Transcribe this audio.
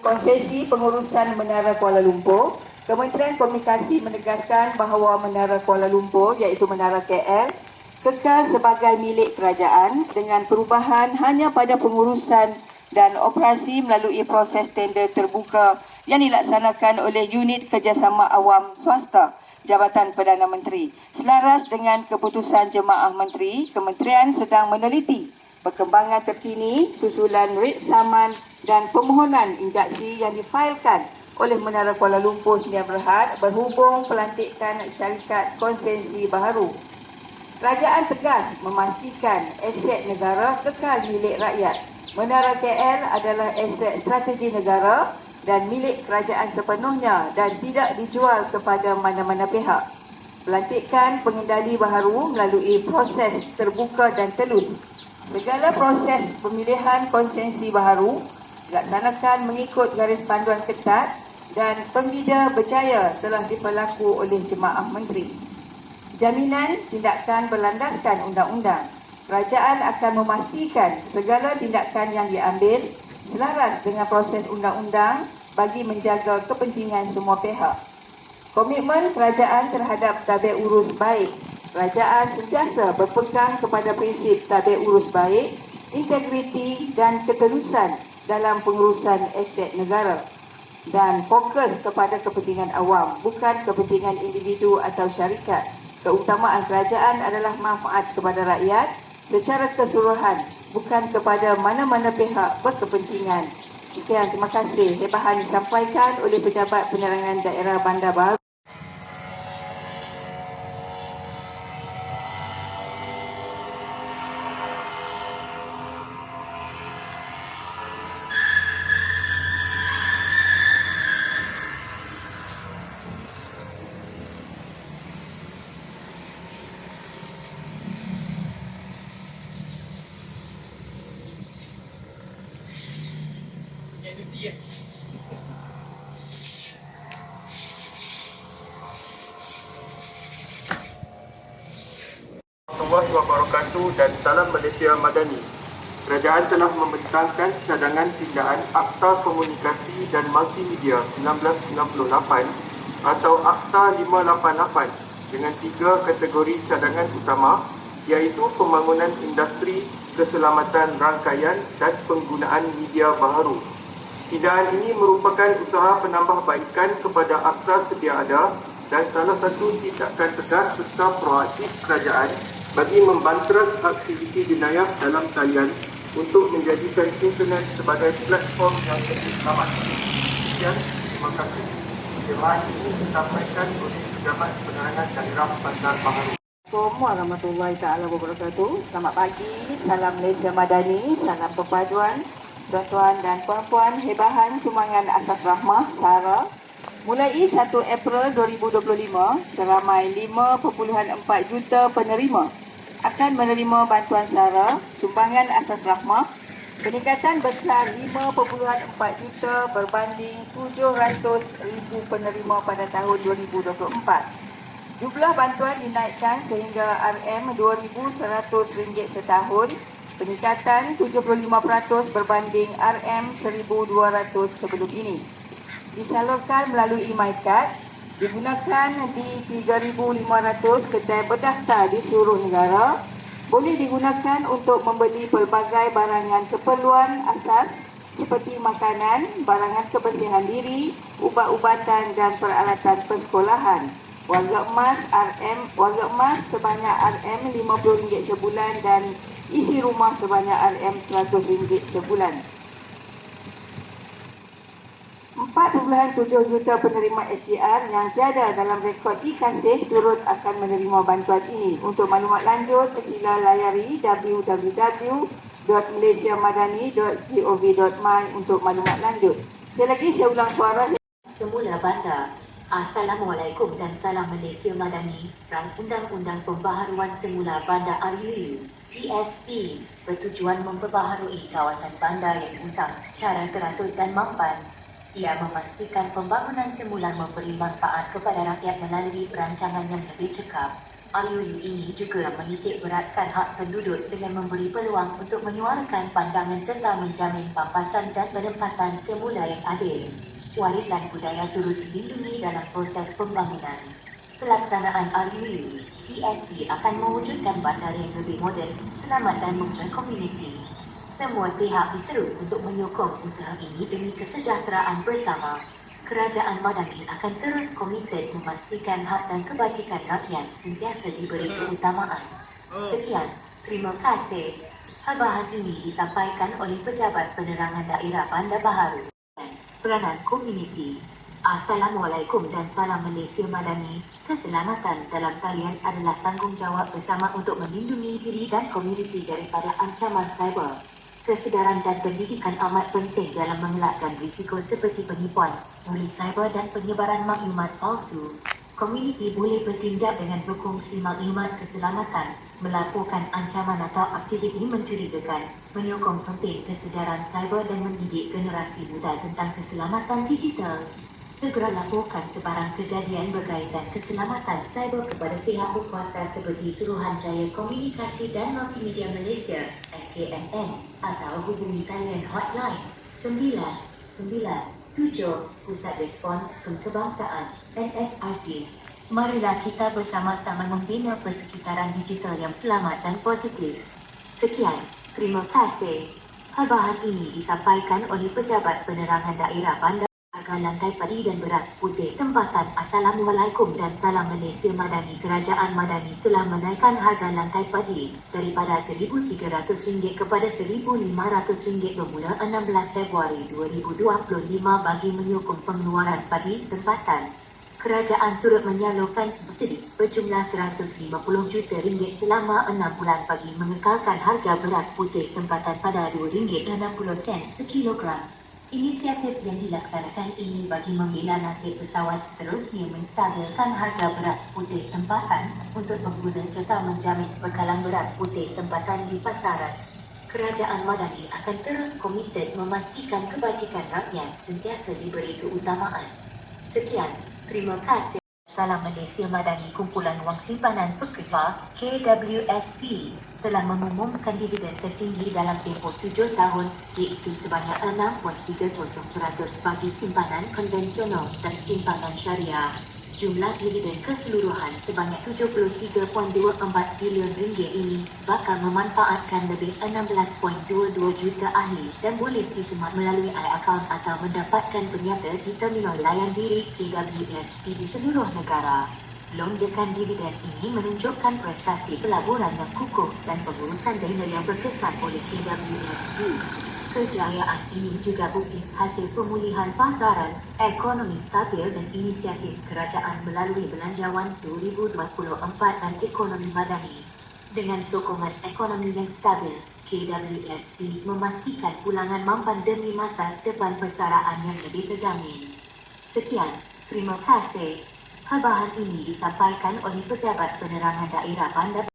Konsesi pengurusan Menara Kuala Lumpur, Kementerian Komunikasi menegaskan bahawa Menara Kuala Lumpur iaitu Menara KL kekal sebagai milik kerajaan dengan perubahan hanya pada pengurusan dan operasi melalui proses tender terbuka yang dilaksanakan oleh Unit Kerjasama Awam Swasta Jabatan Perdana Menteri. Selaras dengan keputusan Jemaah Menteri, Kementerian sedang meneliti perkembangan terkini susulan rit saman dan permohonan injaksi yang difailkan oleh Menara Kuala Lumpur Sdn Berhad berhubung pelantikan syarikat konsensi baharu. Kerajaan tegas memastikan aset negara kekal milik rakyat. Menara KL adalah aset strategi negara dan milik kerajaan sepenuhnya dan tidak dijual kepada mana-mana pihak. Pelantikan pengendali baharu melalui proses terbuka dan telus. Segala proses pemilihan konsensi baharu dilaksanakan mengikut garis panduan ketat dan pembida berjaya telah diperlaku oleh jemaah menteri jaminan tindakan berlandaskan undang-undang. Kerajaan akan memastikan segala tindakan yang diambil selaras dengan proses undang-undang bagi menjaga kepentingan semua pihak. Komitmen kerajaan terhadap tabir urus baik. Kerajaan sentiasa berpegang kepada prinsip tabir urus baik, integriti dan keterusan dalam pengurusan aset negara dan fokus kepada kepentingan awam bukan kepentingan individu atau syarikat keutamaan kerajaan adalah manfaat kepada rakyat secara keseluruhan bukan kepada mana-mana pihak berkepentingan. Sekian, terima kasih. Hebahan disampaikan oleh Pejabat Penerangan Daerah Bandar Baru. Warahmatullahi wabarakatuh dan salam Malaysia Madani. Kerajaan telah membentangkan cadangan pindaan Akta Komunikasi dan Multimedia 1998 atau Akta 588 dengan tiga kategori cadangan utama iaitu pembangunan industri, keselamatan rangkaian dan penggunaan media baharu. Pindaan ini merupakan usaha penambahbaikan kepada akta sedia ada dan salah satu tindakan tegas serta proaktif kerajaan bagi membantras aktiviti jenayah dalam talian untuk menjadikan internet sebagai platform yang lebih selamat. Sekian, terima kasih. Jemaah ini disampaikan oleh Pejabat Penerangan Daerah Bandar Baharu. Assalamualaikum warahmatullahi taala wabarakatuh. Selamat pagi, salam Malaysia Madani, salam perpaduan tuan-tuan dan puan-puan hebahan sumbangan asas rahmah Sarah. Mulai 1 April 2025, seramai 5.4 juta penerima akan menerima bantuan SARA, sumbangan asas rahmah, peningkatan besar 5.4 juta berbanding 700,000 penerima pada tahun 2024. Jumlah bantuan dinaikkan sehingga RM2,100 setahun, peningkatan 75% berbanding RM1,200 sebelum ini disalurkan melalui MyCard digunakan di 3,500 kedai berdaftar di seluruh negara boleh digunakan untuk membeli pelbagai barangan keperluan asas seperti makanan, barangan kebersihan diri, ubat-ubatan dan peralatan persekolahan. Warga emas RM, warga emas sebanyak RM50 sebulan dan isi rumah sebanyak RM100 sebulan. 4.7 juta penerima SDR yang tiada dalam rekod e-kasih turut akan menerima bantuan ini. Untuk maklumat lanjut, sila layari www.malaysiamadani.gov.my untuk maklumat lanjut. Sekali lagi saya ulang suara. Semula bandar. Assalamualaikum dan salam Malaysia Madani. Rang Undang-Undang Pembaharuan Semula Bandar RUU PSP bertujuan memperbaharui kawasan bandar yang usang secara teratur dan mampan ia memastikan pembangunan semula memberi manfaat kepada rakyat melalui perancangan yang lebih cekap, RUU ini juga menitik beratkan hak penduduk dengan memberi peluang untuk menyuarakan pandangan serta menjamin pampasan dan penempatan semula yang adil. Warisan budaya turut dilindungi dalam proses pembangunan. Pelaksanaan RUU PSP akan mewujudkan bandar yang lebih moden, selamat dan mesra komuniti. Semua pihak diseru untuk menyokong usaha ini demi kesejahteraan bersama. Kerajaan Madani akan terus komited memastikan hak dan kebajikan rakyat sentiasa diberi keutamaan. Sekian, terima kasih. Habahan ini disampaikan oleh Pejabat Penerangan Daerah Bandar Baharu. Peranan Komuniti. Assalamualaikum dan salam Malaysia Madani. Keselamatan dalam talian adalah tanggungjawab bersama untuk melindungi diri dan komuniti daripada ancaman cyber. Kesedaran dan pendidikan amat penting dalam mengelakkan risiko seperti penipuan, bully cyber dan penyebaran maklumat palsu. Komuniti boleh bertindak dengan berkongsi maklumat keselamatan, melaporkan ancaman atau aktiviti mencurigakan, menyokong penting kesedaran cyber dan mendidik generasi muda tentang keselamatan digital. Segera laporkan sebarang kejadian berkaitan keselamatan cyber kepada pihak berkuasa seperti Suruhanjaya Komunikasi dan Multimedia Malaysia SKMN atau hubungi talian hotline 997 Pusat Respons Kebangsaan NSIC. Marilah kita bersama-sama membina persekitaran digital yang selamat dan positif. Sekian, terima kasih. Habahan ini disampaikan oleh Pejabat Penerangan Daerah Bandar Harga lantai padi dan beras putih tempatan Assalamualaikum dan salam Malaysia Madani Kerajaan Madani telah menaikkan harga lantai padi daripada RM1,300 kepada RM1,500 bermula 16 Februari 2025 bagi menyokong pengeluaran padi tempatan. Kerajaan turut menyalurkan subsidi berjumlah RM150 juta ringgit selama 6 bulan bagi mengekalkan harga beras putih tempatan pada RM2.60 sekilogram. Inisiatif yang dilaksanakan ini bagi membela nasib pesawat seterusnya menstabilkan harga beras putih tempatan untuk pengguna serta menjamin bekalan beras putih tempatan di pasaran. Kerajaan Madani akan terus komited memastikan kebajikan rakyat sentiasa diberi keutamaan. Sekian, terima kasih. Salam Malaysia Madani Kumpulan Wang Simpanan Pekerja KWSP telah mengumumkan dividen tertinggi dalam tempoh 7 tahun iaitu sebanyak 6.30% bagi simpanan konvensional dan simpanan syariah. Jumlah dividen keseluruhan sebanyak 73.24 bilion ringgit ini bakal memanfaatkan lebih 16.22 juta ahli dan boleh disemat melalui i-account atau mendapatkan penyata di terminal layan diri KWSP di seluruh negara. Lonjakan dividen ini menunjukkan prestasi pelaburan yang kukuh dan pengurusan dana yang berkesan oleh KWSP. Kejayaan ini juga bukti hasil pemulihan pasaran, ekonomi stabil dan inisiatif kerajaan melalui Belanjawan 2024 dan ekonomi madani. Dengan sokongan ekonomi yang stabil, KWSP memastikan pulangan mampan demi masa depan persaraan yang lebih terjamin. Sekian, terima kasih. Habahan ini disampaikan oleh Pejabat Penerangan Daerah Bandar